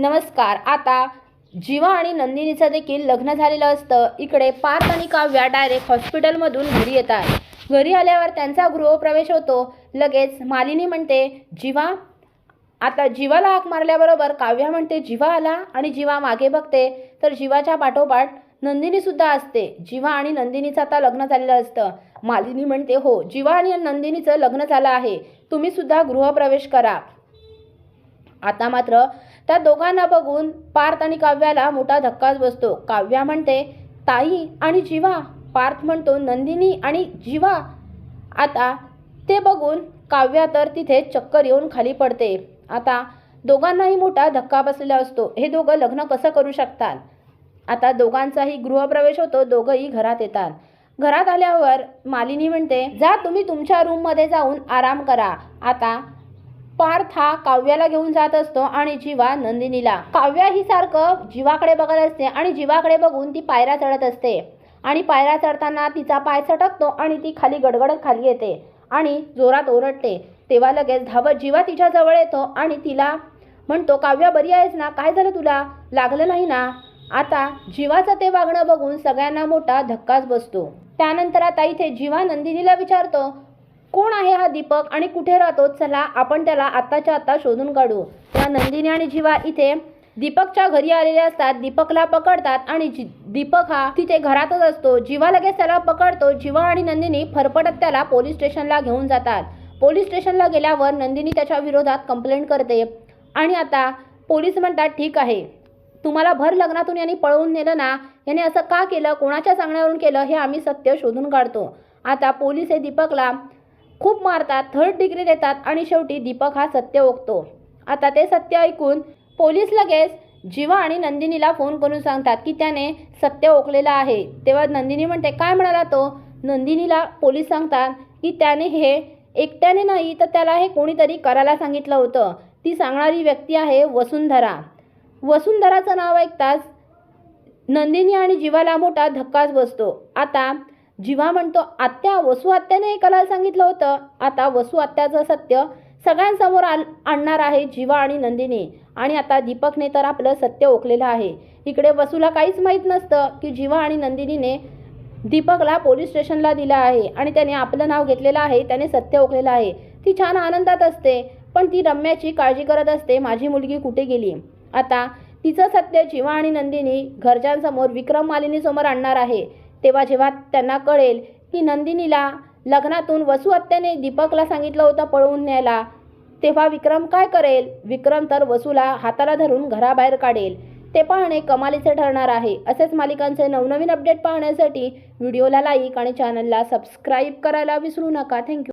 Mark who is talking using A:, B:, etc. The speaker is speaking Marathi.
A: नमस्कार आता जीवा आणि नंदिनीचं देखील लग्न झालेलं असतं. इकडे पार्थ आणि काव्या डायरेक्ट हॉस्पिटलमधून घरी येतात. घरी आल्यावर त्यांचा गृहप्रवेश होतो. लगेच मालिनी म्हणते जीवा आता जीवाला हाक मारल्याबरोबर काव्या म्हणते जीवा आला आणि जीवा मागे बघते. तर जीवाच्या पाठोपाठ नंदिनीसुद्धा असते. जीवा आणि नंदिनीचं आता लग्न झालेलं असतं. मालिनी म्हणते हो जीवा आणि नंदिनीचं लग्न झालं आहे. तुम्ही सुद्धा गृहप्रवेश करा. आता मात्र त्या दोघांना बघून पार्थ आणि काव्याला मोठा धक्काच बसतो. काव्या म्हणते ताई आणि जीवा. पार्थ म्हणतो नंदिनी आणि जीवा. आता ते बघून काव्या तर तिथे चक्कर येऊन खाली पडते. आता दोघांनाही मोठा धक्का बसलेला असतो. हे दोघं लग्न कसं करू शकतात? आता दोघांचाही गृहप्रवेश होतो. दोघंही घरात येतात. घरात आल्यावर मालिनी म्हणते जा तुम्ही तुमच्या रूममध्ये जाऊन आराम करा. आता पार्थ हा काव्याला घेऊन जात असतो आणि जीवा नंदिनीला. काव्या ही सारखं जीवाकडे बघत असते आणि जीवाकडे बघून ती पायऱ्या चढत असते. आणि पायऱ्या चढताना तिचा पाय सटकतो आणि ती खाली गडगडत खाली येते आणि जोरात ओरडते. तेव्हा लगेच धावत जीवा तिच्या जवळ येतो आणि तिला म्हणतो काव्या बरी आहेस ना? काय झालं तुला? लागलं नाही ना? आता जीवाचं ते वागणं बघून सगळ्यांना मोठा धक्काच बसतो. त्यानंतर आता इथे जीवा नंदिनीला विचारतो कोण आहे हा दीपक आणि कुठे राहतो? चला आपण त्याला आत्ताच्या आत्ता शोधून काढू. त्या नंदिनी आणि जीवा इथे दीपकच्या घरी आलेले असतात. दीपकला पकडतात आणि दीपक हा तिथे घरातच असतो. जीवा लगेच त्याला पकडतो. जीवा आणि नंदिनी फरफटत त्याला पोलीस स्टेशनला घेऊन जातात. पोलीस स्टेशनला गेल्यावर नंदिनी त्याच्या विरोधात कंप्लेंट करते. आणि आता पोलीस म्हणतात ठीक आहे. तुम्हाला भर लग्नातून यांनी पळवून नेलं ना? याने असं का केलं? कोणाच्या सांगण्यावरून केलं? हे आम्ही सत्य शोधून काढतो. आता पोलीस हे दीपकला खूप मारतात थर्ड डिग्री देतात आणि शेवटी दीपक हा सत्य ओकतो. आता ते सत्य ऐकून पोलीस लगेच जीवा आणि नंदिनीला फोन करून सांगतात की त्याने सत्य ओकलेलं आहे. तेव्हा नंदिनी म्हणते काय म्हणाला तो? नंदिनीला पोलीस सांगतात की त्याने हे एकट्याने नाही तर त्याला हे कोणीतरी करायला सांगितलं होतं. ती सांगणारी व्यक्ती आहे वसुंधरा. वसुंधराचं नाव ऐकताच नंदिनी आणि जीवाला मोठा धक्काच बसतो. आता जीवा म्हणतो आत्या वसू आत्याने हे सांगितलं होतं. आता वसू आत्याचं सत्य सगळ्यांसमोर आण आणणार आहे जीवा आणि नंदिनी. आणि आता दीपकने तर आपलं सत्य ओकलेलं आहे. इकडे वसूला काहीच माहीत नसतं की जीवा आणि नंदिनीने दीपकला पोलीस स्टेशनला दिलं आहे. आणि त्याने आपलं नाव घेतलेलं आहे त्याने सत्य ओकलेलं आहे. ती छान आनंदात असते पण ती रम्याची काळजी करत असते माझी मुलगी कुठे गेली? आता तिचं सत्य जीवा आणि नंदिनी घरच्यांसमोर विक्रम मालिनीसमोर आणणार आहे. तेव्हा जेव्हा त्यांना कळेल की नंदिनीला लग्नातून वसुहत्याने दीपकला सांगितलं होतं पळवून न्यायला तेव्हा विक्रम काय करेल? विक्रम तर वसूला हाताला धरून घराबाहेर काढेल. ते पाहणे कमालीचे ठरणार आहे. असेच मालिकांचे नवनवीन अपडेट पाहण्यासाठी व्हिडिओला लाईक आणि चॅनलला सबस्क्राईब करायला विसरू नका. थँक्यू